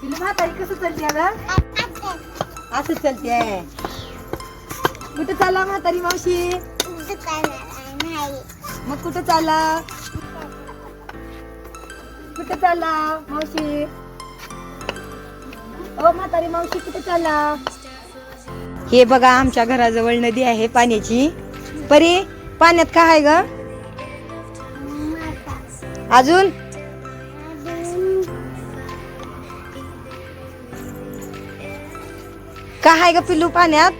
पिलू म्हातारी कसं चालते ग असं चालते कुठं चालला म्हातारी मावशी? मग कुठं चालला? कुठं चालला मावशी? ओ म्हातारी मावशी कुठं चालला? हे बघा आमच्या घराजवळ नदी आहे पाण्याची. परी पाण्यात काय आहे ग? अजून? काय आहे ग पिल्लू पाण्यात?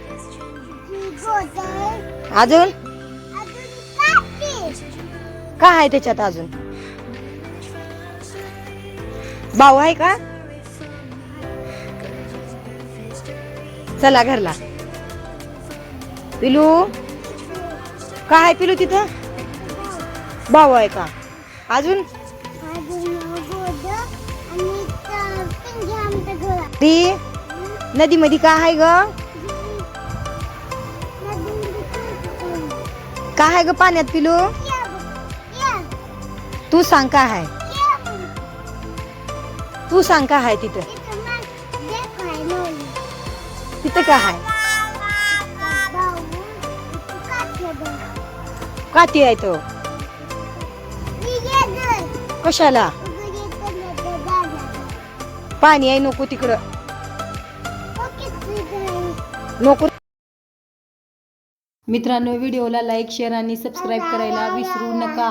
अजून? काय आहे त्याच्यात अजून? भाऊ आहे का? चला घरला. पिलू काय आहे पिलू तिथं? भाऊ आहे का? अजून? ती? नदीमध्ये का आहे ग? का आहे ग पाण्यात पिलू? तू सांग का आहे? तू सांग का आहे तिथं? तिथं काय आहे? काठी आहे तो. कशाला? पाणी आहे नको तिकडं. नोकरी मित्रांनो व्हिडिओला लाईक शेअर आणि सबस्क्राईब करायला विसरू नका.